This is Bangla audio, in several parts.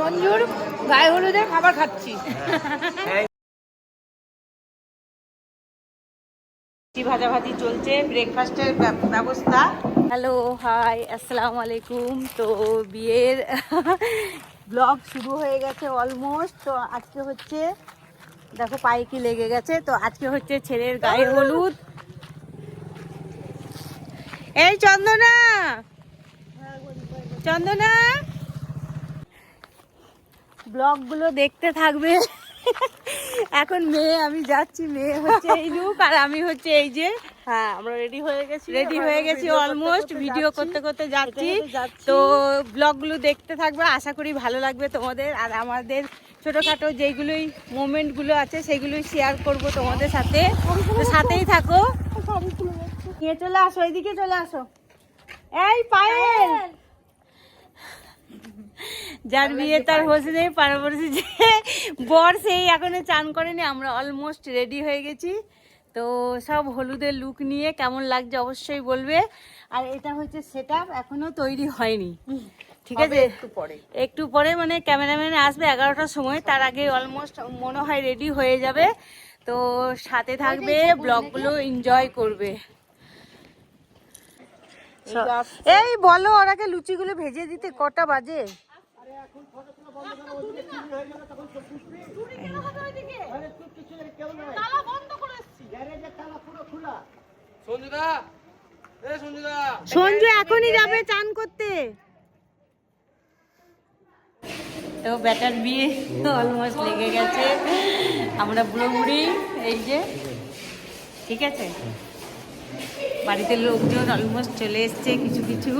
রঞ্জুর গায়ে হলুদের খাবার খাচ্ছি। ভাজা ভাজি চলছে? ব্রেকফাস্টের ব্যবস্থা? হ্যালো হাই আসসালামু আলাইকুম। তো বিয়ের ব্লগ শুরু হয়ে গেছে অলমোস্ট। তো আজকে হচ্ছে দেখো পায়ে কি লেগে গেছে। তো আজকে হচ্ছে ছেলের গায়ে হলুদ। এই চন্দনা! চন্দনা! ব্লগগুলো দেখতে থাকবে। এখন মেয়ে আমি যাচ্ছি মেয়ে হচ্ছে এই লুক আর আমি হচ্ছে এই যে হ্যাঁ আমরা রেডি হয়ে গেছি রেডি হয়ে গেছি অলমোস্ট ভিডিও করতে করতে যাচ্ছি। তো ব্লগগুলো দেখতে থাকবে আশা করি ভালো লাগবে তোমাদের। আর আমাদের ছোটোখাটো যেইগুলোই মোমেন্টগুলো আছে সেগুলোই শেয়ার করব তোমাদের সাথে। সাথেই থাকো। নিয়ে চলে আসো এইদিকে চলে আসো। এই পায়েল! যার বিয়ে তার হোসে নেই পারবর্তী যে বর সেই এখনও চান করেনি আমরা অলমোস্ট রেডি হয়ে গেছি। তো সব হলুদের লুক নিয়ে কেমন লাগছে অবশ্যই বলবে। আর এটা হচ্ছে সেট এখনও তৈরি হয়নি। ঠিক আছে? একটু পরে। একটু পরে মানে ক্যামেরাম্যান আসবে এগারোটার সময় তার আগে অলমোস্ট মনে হয় রেডি হয়ে যাবে। তো সাথে থাকবে ব্লগগুলো এনজয় করবে। এই বলো ওরাকে লুচিগুলো ভেজে দিতে কটা বাজে? সঞ্জু এখনই যাবে চান করতে। তো ব্যাটার বিয়ে অলমোস্ট লেগে গেছে। আমরা বুড়ো বুড়ি এই যে ঠিক আছে? বাড়িতে লোকজন অলমোস্ট চলে এসছে কিছু কিছু।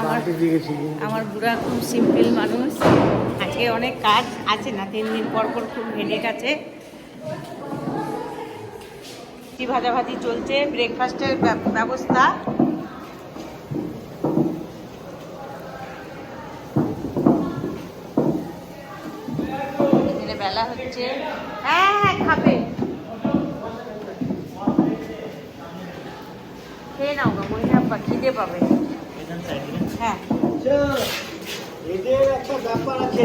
আমার আমার বুড়া খুব সিম্পল মানুষ। আজকে অনেক কাজ আছে না তিন দিন পর পর খুব হেডেক আছে। কি ভাজাভাজি চলছে ব্রেকফাস্টের ব্যবস্থা। এখানে বেলা হচ্ছে। হ্যাঁ হ্যাঁ খাবে। খেয়ে নাও গো মহিলা খিদে পাবে। হ্যাঁ এদের একটা ব্যাপার আছে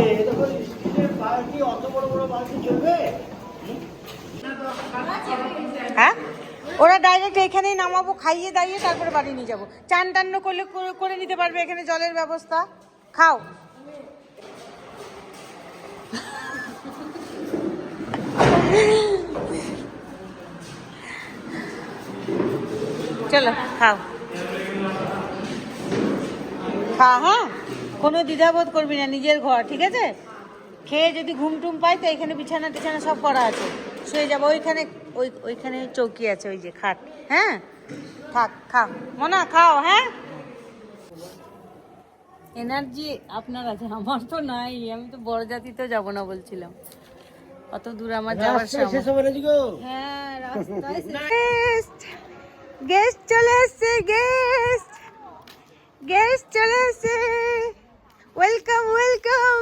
হ্যাঁ? ওরা ডাইরেক্ট এখানেই নামাবো, খাইয়ে দাইয়ে তারপরে বাড়ি নিয়ে যাব। চান টান্ন করলে করে- করে নিতে পারবে এখানে জলের ব্যবস্থা। খাও। চলো, খাও। খা হ্যাঁ? কোনো দ্বিধাবোধ করবি না নিজের ঘর ঠিক আছে? খেয়ে যদি ঘুম টুম পাই তো এখানে বিছানা টিছানা সব করা আছে। শুয়ে যাব ওইখানে ওই ওইখানে চৌকি আছে ওই যে খাট হ্যাঁ? থাক খাও মনা খাও হ্যাঁ? এনার্জি আপনার আছে আমার তো নাই আমি তো বড় জাতিতেও যাব না বলছিলাম। অত দূর আমার যাওয়ার হ্যাঁ গেস্ট চলে এসছে গেস্ট! গেস্ট চলে এসছে ওয়েলকাম ওয়েলকাম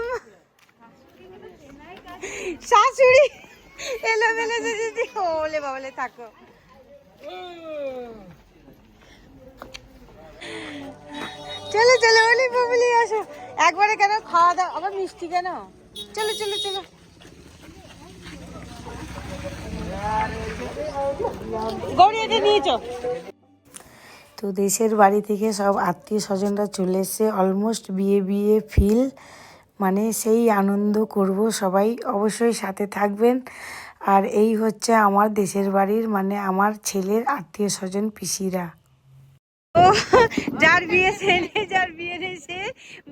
শাশুড়ি এলো মেলে যদি ওলে বাবলে, থাকো। চলো চলো ওলি বাবলি আসো। একবারে কেন খাওয়া দাওয়া? আবার মিষ্টি কেন? চলো চলো চলো। গৌরী এটা তো দেশের বাড়ি থেকে সব আত্মীয় স্বজনরা চলে এসছে। অলমোস্ট বিয়ে বিয়ে ফিল মানে সেই আনন্দ করব সবাই। অবশ্যই সাথে থাকবেন। আর এই হচ্ছে আমার দেশের বাড়ির মানে আমার ছেলের আত্মীয় স্বজন, পিসিরা। যার বিয়ে সেনে যার বিয়ে নেই সে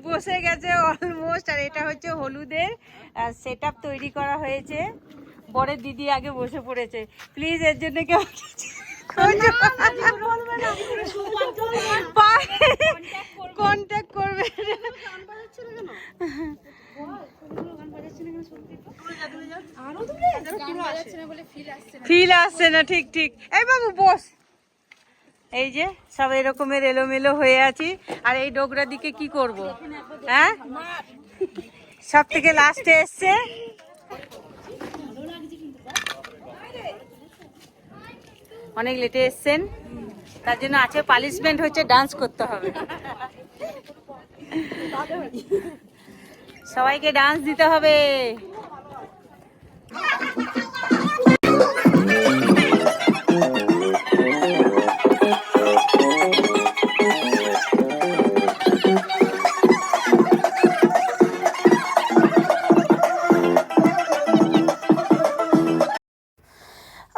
বসে গেছে অলমোস্ট আর এটা হচ্ছে হলুদের সেট তৈরি করা হয়েছে। বরের দিদি আগে বসে পড়েছে। প্লিজ এর জন্য কেউ কন্ট্যাক্ট করবে। ফিল আসছে না, ঠিক ঠিক। এই বাবু, বস। এই যে, সব এরকমের এলোমেলো হয়ে আছি। আর এই ডোগরা দিকে কি করব? হ্যাঁ? সব থেকে লাস্টে এসছে। অনেক লেটে এসছেন। তার জন্য আছে পালিশমেন্ট হচ্ছে ডান্স করতে হবে। সবাইকে ডান্স দিতে হবে।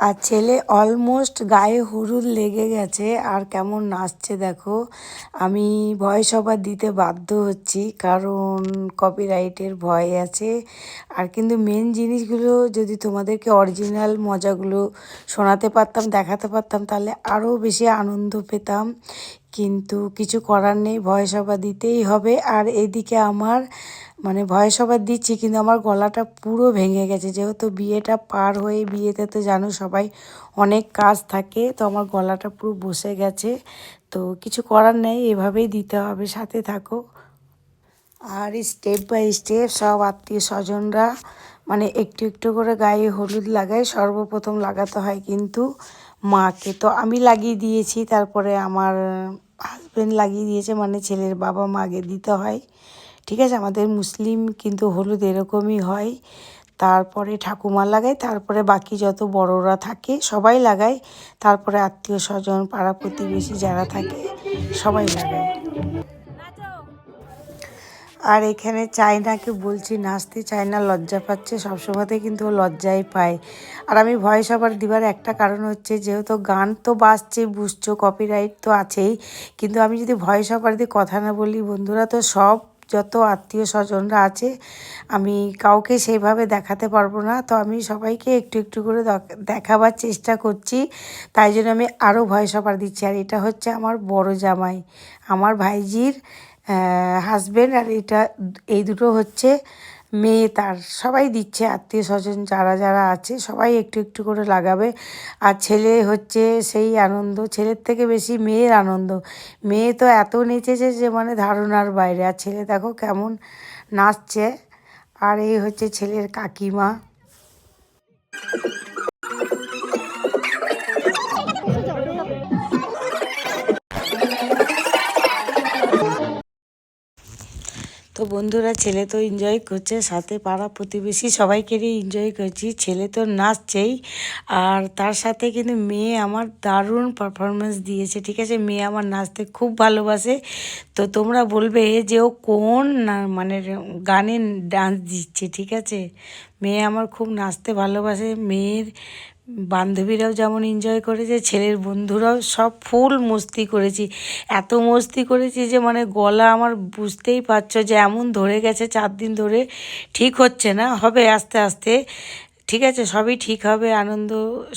আর ছেলে অলমোস্ট গায়ে হলুদ লেগে গেছে, আর কেমন নাচছে দেখো। আমি ভয়েস ওভার দিতে বাধ্য হচ্ছি, কারণ কপিরাইটের ভয় আছে। আর কিন্তু মেন জিনিসগুলো যদি তোমাদেরকে অরিজিনাল মজাগুলো শোনাতে পারতাম, দেখাতে পারতাম, তাহলে আরও বেশি আনন্দ পেতাম। কিন্তু কিছু করার নেই ভয়েস ওভার দিতেই হবে। আর এদিকে আমার মানে ভয়েস ওভার দিচ্ছি, কিন্তু আমার গলাটা পুরো ভেঙে গেছে। যেহেতু বিয়েটা পার হয়ে, বিয়েতে তো জানো সবাই অনেক কাজ থাকে, তো আমার গলাটা পুরো বসে গেছে। তো কিছু করার নেই, এভাবেই দিতে হবে, সাথে থাকো। আর স্টেপ বাই স্টেপ সব আত্মীয় স্বজনরা মানে একটু একটু করে গায়ে হলুদ লাগায়, সর্বপ্রথম লাগাতে হয় কিন্তু মাকে। তো আমি লাগিয়ে দিয়েছি, তারপরে আমার হাজব্যান্ড লাগিয়ে দিয়েছে মানে ছেলের বাবা মাকে দিতে হয়। ঠিক আছে? আমাদের মুসলিম কিন্তু হলুদ এরকমই হয়। তারপরে ঠাকুমা লাগায়, তারপরে বাকি যত বড়রা থাকে সবাই লাগায়। তারপরে আত্মীয় স্বজন, পাড়া প্রতিবেশী যারা থাকে সবাই লাগায়। আর এখানে চায়নাকে বলছি, নাচতে চায়না লজ্জা পাচ্ছে সবসময়তে কিন্তু লজ্জাই পায়। আর আমি ভয়েস ওভার দিবার একটা কারণ হচ্ছে যেহেতু গান তো বাজছে, বুঝছ কপিরাইট তো আছেই। কিন্তু আমি যদি ভয়েস ওভার দিয়ে কথা না বলি, বন্ধুরা তো সব যত আত্মীয় স্বজনরা আছে, আমি কাউকে সেইভাবে দেখাতে পারব না। তো আমি সবাইকে একটু একটু করে দেখ- দেখাবার চেষ্টা করছি। তাই জন্য আমি আরও ভয় সবার দিচ্ছি। আর এটা হচ্ছে আমার বড় জামাই, আমার ভাইজির হাজব্যান্ড আর এটা, এই দুটো হচ্ছে মেয়ে তার সবাই দিচ্ছে, আত্মীয় স্বজন যারা যারা আছে সবাই একটু একটু করে লাগাবে। আর ছেলে হচ্ছে সেই আনন্দ, ছেলের থেকে বেশি মেয়ের আনন্দ। মেয়ে তো এত নেচেছে যে মানে ধারণার বাইরে। আর ছেলে দেখো কেমন নাচছে। আর এই হচ্ছে ছেলের কাকিমা। বন্ধুরা, ছেলে তো এনজয় করছে, সাথে পাড়া প্রতিবেশী সবাইকেরই এনজয় করছি। ছেলে তো নাচছেই, আর তার সাথে কিন্তু মেয়ে আমার দারুণ পারফরমেন্স দিয়েছে, ঠিক আছে? মেয়ে আমার নাচতে খুব ভালোবাসে। তো তোমরা বলবে যে ও কোন মানে গানে ডান্স দিচ্ছে, ঠিক আছে? মেয়ে আমার খুব নাচতে ভালোবাসে। মেয়ের বান্ধবীরাও যেমন এনজয় করেছে ছেলের বন্ধুরাও সব ফুল মস্তি করেছি। এত মস্তি করেছি যে মানে গলা আমার বুঝতেই পারছ যে এমন ধরে গেছে চার দিন ধরে ঠিক হচ্ছে না হবে আস্তে আস্তে। ঠিক আছে সবই ঠিক হবে আনন্দ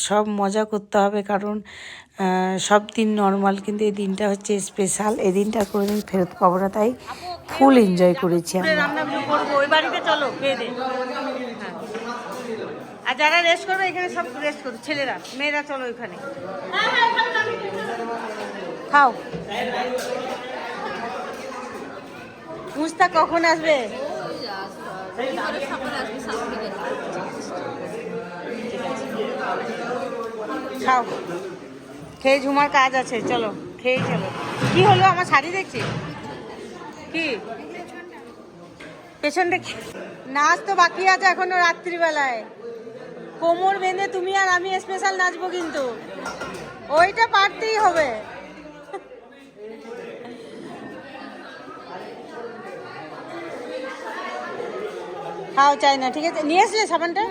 সব মজা করতে হবে কারণ সব দিন নর্মাল কিন্তু এই দিনটা হচ্ছে স্পেশাল এই দিনটা কোনোদিন ফেরত পাবো না তাই ফুল এনজয় করেছি আমরা। রান্না করব ওই বাড়িতে চলো খেয়ে দে। আর যারা রেস্ট করবে, এখানে সব রেস্ট করবে ছেলেরা, মেয়েরা, চলো ওইখানে। খাও। মুস্তা কখন আসবে? খাও। খেয়ে ঝুমার কাজ আছে, চলো, খেয়ে চলো। কি হলো, আমার শাড়ি দেখছি? কি? পেছন দেখি নাচ তো বাকি আছে এখনও রাত্রিবেলায়। কোমর বেঁধে তুমি আর আমি স্পেশাল নাচবো কিন্তু। ওইটা পারতেই হবে। খাও চাই না ঠিক আছে? নিয়ে আসলে সাবানটা?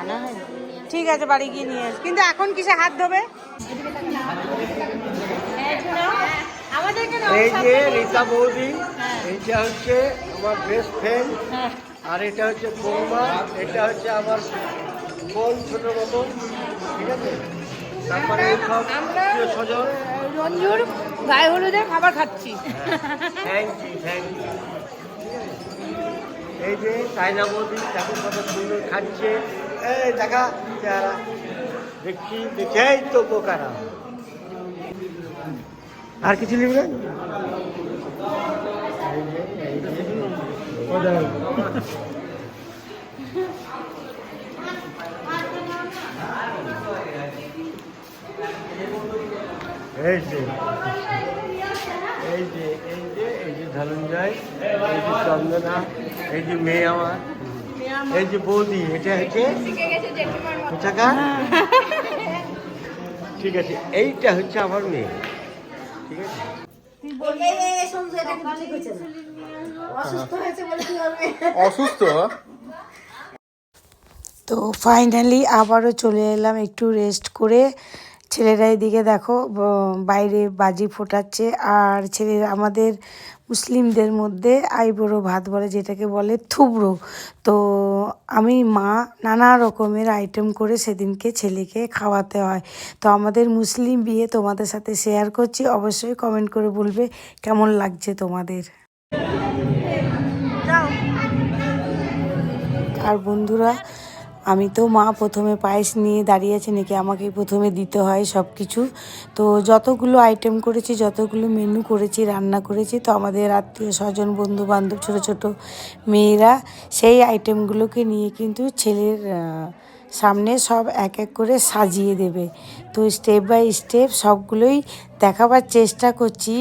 আনা হয়নি ঠিক আছে বাড়ি গিয়ে নিয়ে আস। কিন্তু এখন কিসে হাত ধোবে? এই যে রীতা বৌদি। এইটা হচ্ছে আমার বেস্ট ফ্রেন্ড হ্যাঁ। আর এটা হচ্ছে বৌমা এটা হচ্ছে আমার বোন ছোট মতো ঠিক আছে? তারপরে সব স্বজন। রঞ্জুর গায়ে হলুদের খাবার খাচ্ছি। থ্যাংক ইউ থ্যাংক ইউ এই যে চায়না বৌদি তাকে কত সুন্দর খাচ্ছে। এই দেখা দেখছি দেখেই তো বোকারা। আর কিছু নিবি না এই যে, এই যে। এই যে এই যে এই যে ধনঞ্জয় এই যে চন্দনা এই যে মেয়ে আমার এই যে বৌদি এটা হচ্ছে ঠিক আছে এইটা হচ্ছে আমার মেয়ে। ঠিক আছে? অসুস্থ তো ফাইনালি আবারও চলে এলাম একটু রেস্ট করে। ছেলেরা এদিকে দেখো বাইরে বাজি ফোটাচ্ছে। আর ছেলেরা আমাদের মুসলিমদের মধ্যে আইবুড়ো ভাত বলে যেটাকে বলে থুবড়ো। তো আমি মা নানা রকমের আইটেম করে সেদিনকে ছেলেকে খাওয়াতে হয়। তো আমাদের মুসলিম বিয়ে তোমাদের সাথে শেয়ার করছি। অবশ্যই কমেন্ট করে বলবে কেমন লাগছে তোমাদের। আর বন্ধুরা আমি তো মা প্রথমে পায়েস নিয়ে দাঁড়িয়ে আছে, নাকি আমাকে প্রথমে দিতে হয় সব কিছু তো যতগুলো আইটেম করেছি, যতগুলো মেনু করেছি, রান্না করেছি, তো আমাদের আত্মীয় স্বজন বন্ধু বান্ধব ছোটো ছোটো মেয়েরা সেই আইটেমগুলোকে নিয়ে কিন্তু ছেলের সামনে সব এক এক করে সাজিয়ে দেবে। তো স্টেপ বাই স্টেপ সবগুলোই দেখাবার চেষ্টা করছি।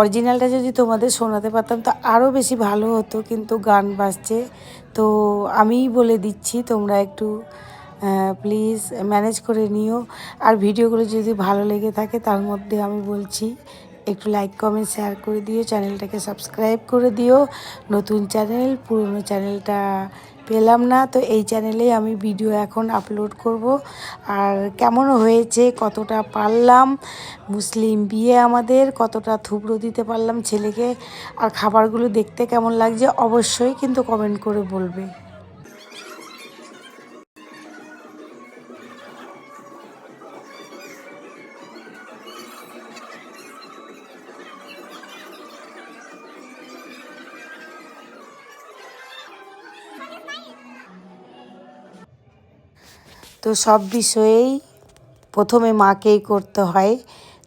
অরিজিনালটা যদি তোমাদের শোনাতে পারতাম, তো আরও বেশি ভালো হতো, কিন্তু গান বাজছে। তো আমিই বলে দিচ্ছি, তোমরা একটু প্লিজ ম্যানেজ করে নিও। আর ভিডিওগুলো যদি ভালো লেগে থাকে, তার মধ্যে আমি বলছি, একটু লাইক কমেন্ট শেয়ার করে দিও। চ্যানেলটাকে সাবস্ক্রাইব করে দিও। নতুন চ্যানেল পুরনো চ্যানেলটা পেলাম না, তো এই চ্যানেলেই আমি ভিডিও এখন আপলোড করব। আর কেমন হয়েছে, কতটা পারলাম, মুসলিম বিয়ে আমাদের, কতটা থুবড়ো দিতে পারলাম ছেলেকে, আর খাবারগুলো দেখতে কেমন লাগছে, অবশ্যই কিন্তু কমেন্ট করে বলবে। তো সব বিষয়েই প্রথমে মাকেই করতে হয়।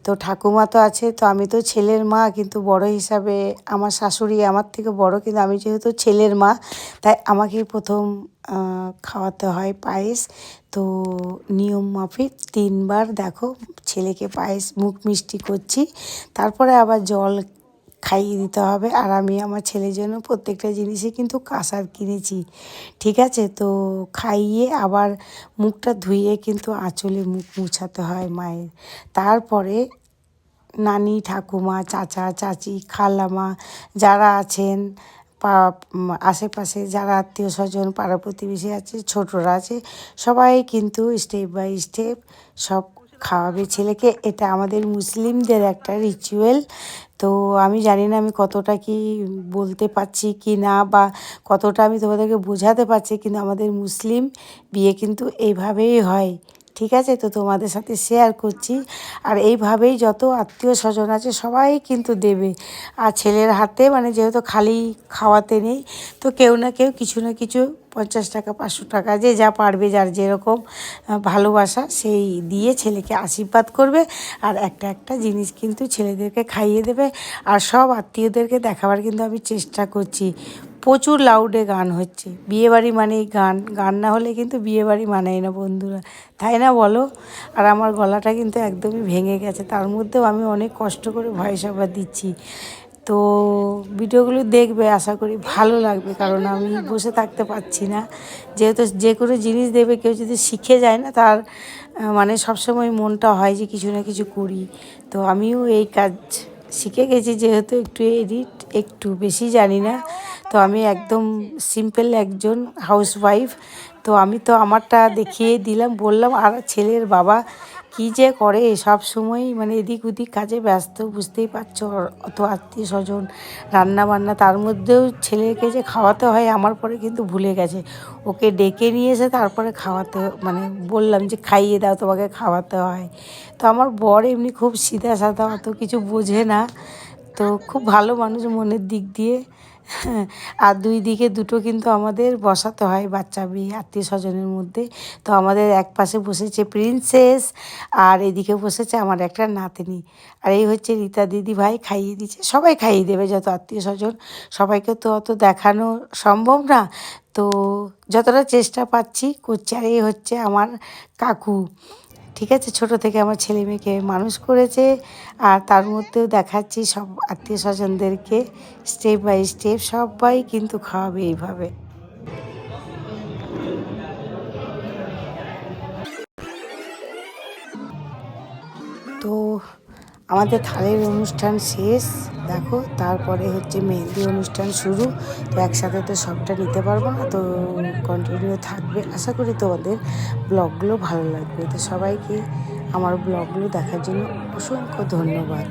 তো ঠাকুমা তো আছে, তো আমি তো ছেলের মা, কিন্তু বড় হিসাবে আমার শাশুড়ি আমার থেকে বড়, কিন্তু আমি যেহেতু ছেলের মা, তাই আমাকেই প্রথম খাওয়াতে হয় পায়েস। তো নিয়ম মাফিক তিনবার দেখো, ছেলেকে পায়েস মুখ মিষ্টি করছি। তারপরে আবার জল খাইয়ে দিতে হবে। আর আমি আমার ছেলের জন্য প্রত্যেকটা জিনিসই কিন্তু কাঁসার কিনেছি। ঠিক আছে? তো খাইয়ে আবার মুখটা ধুয়ে কিন্তু আঁচলে মুখ মুছাতে হয় মায়ের। তারপরে নানি, ঠাকুমা, চাচা, চাচি, খালামা যারা আছেন, পা আশেপাশে যারা আত্মীয় স্বজন, পাড়া প্রতিবেশী আছে, ছোটরা আছে, সবাই কিন্তু স্টেপ বাই স্টেপ সব খাওয়াবে ছেলেকে। এটা আমাদের মুসলিমদের একটা রিচুয়াল তো আমি জানি না আমি কতটা কি বলতে পারছি কি না বা কতটা আমি তোমাদেরকে বোঝাতে পারছি, কিন্তু আমাদের মুসলিম বিয়ে কিন্তু এইভাবেই হয়। ঠিক আছে? তো তোমাদের সাথে শেয়ার করছি। আর এইভাবেই যত আত্মীয় স্বজন আছে সবাই কিন্তু দেবে। আর ছেলের হাতে মানে যেহেতু খালি খাওয়াতে নেই, তো কেউ না কেউ কিছু না কিছু পঞ্চাশ টাকা, পাঁচশো টাকা, যে যা পারবে, যার যেরকম ভালোবাসা, সেই দিয়ে ছেলেকে আশীর্বাদ করবে। আর একটা একটা জিনিস কিন্তু ছেলেদেরকে খাইয়ে দেবে। আর সব আত্মীয়দেরকে দেখাবার কিন্তু আমি চেষ্টা করছি। প্রচুর লাউডে গান হচ্ছে। বিয়েবাড়ি মানেই গান। গান না হলে কিন্তু বিয়েবাড়ি মানায় না বন্ধুরা। তাই না বলো? আর আমার গলাটা কিন্তু একদমই ভেঙে গেছে। তার মধ্যেও আমি অনেক কষ্ট করে ভয়েস ওভার দিচ্ছি। তো ভিডিওগুলো দেখবে, আশা করি ভালো লাগবে, কারণ আমি বসে থাকতে পারছি না। যেহেতু যে কোনো জিনিস দেবে কেউ যদি শিখে যায় না, তার মানে সবসময় মনটা হয় যে কিছু না কিছু করি। তো আমিও এই কাজ শিখে গেছি, যেহেতু একটু এডিট, একটু বেশি জানি না। তো আমি একদম সিম্পল একজন হাউসওয়াইফ তো আমি তো আমারটা দেখিয়ে দিলাম, বললাম, আর ছেলের বাবা কি যে করে, সব সময় মানে এদিক ওদিক কাজে ব্যস্ত, বুঝতেই পারছ। অত আত্মীয় স্বজন রান্না বান্না তার মধ্যেও ছেলেকে যে খাওয়াতে হয়, আমার পরে কিন্তু ভুলে গেছে। ওকে ডেকে নিয়ে এসে তারপরে খাওয়াতে মানে বললাম যে, খাইয়ে দাও, তোমাকে খাওয়াতে হয়। তো আমার বর এমনি খুব সিধা সাদা অত কিছু বোঝে না। তো খুব ভালো মানুষ মনের দিক দিয়ে। আর দুই দিকে দুটো কিন্তু আমাদের বসাতে হয় বাচ্চা বিয়ে আত্মীয় স্বজনের মধ্যে। তো আমাদের এক পাশে বসেছে প্রিন্সেস আর এদিকে বসেছে আমার একটা নাতনি। আর এই হচ্ছে রীতা দিদি ভাই খাইয়ে দিচ্ছে, সবাই খাইয়ে দেবে যত আত্মীয় স্বজন। সবাইকে তো অত দেখানো সম্ভব না। তো যতটা চেষ্টা পাচ্ছি করছি, আর এই হচ্ছে আমার কাকু। ঠিক আছে? ছোট থেকে আমার ছেলে মেয়েকে মানুষ করেছে আর তার মধ্যেও দেখাচ্ছি সব আত্মীয় স্বজনদেরকে স্টেপ বাই স্টেপ সবাই কিন্তু খাওয়াবে এইভাবে। তো আমাদের থালের অনুষ্ঠান শেষ, দেখো, তারপরে হচ্ছে মেহেন্দি অনুষ্ঠান শুরু। তো একসাথে তো সবটা নিতে পারব না, তো কন্টিনিউ থাকবে। আশা করি তোমাদের ব্লগগুলো ভালো লাগবে। তো সবাইকে আমার ব্লগগুলো দেখার জন্য অসংখ্য ধন্যবাদ।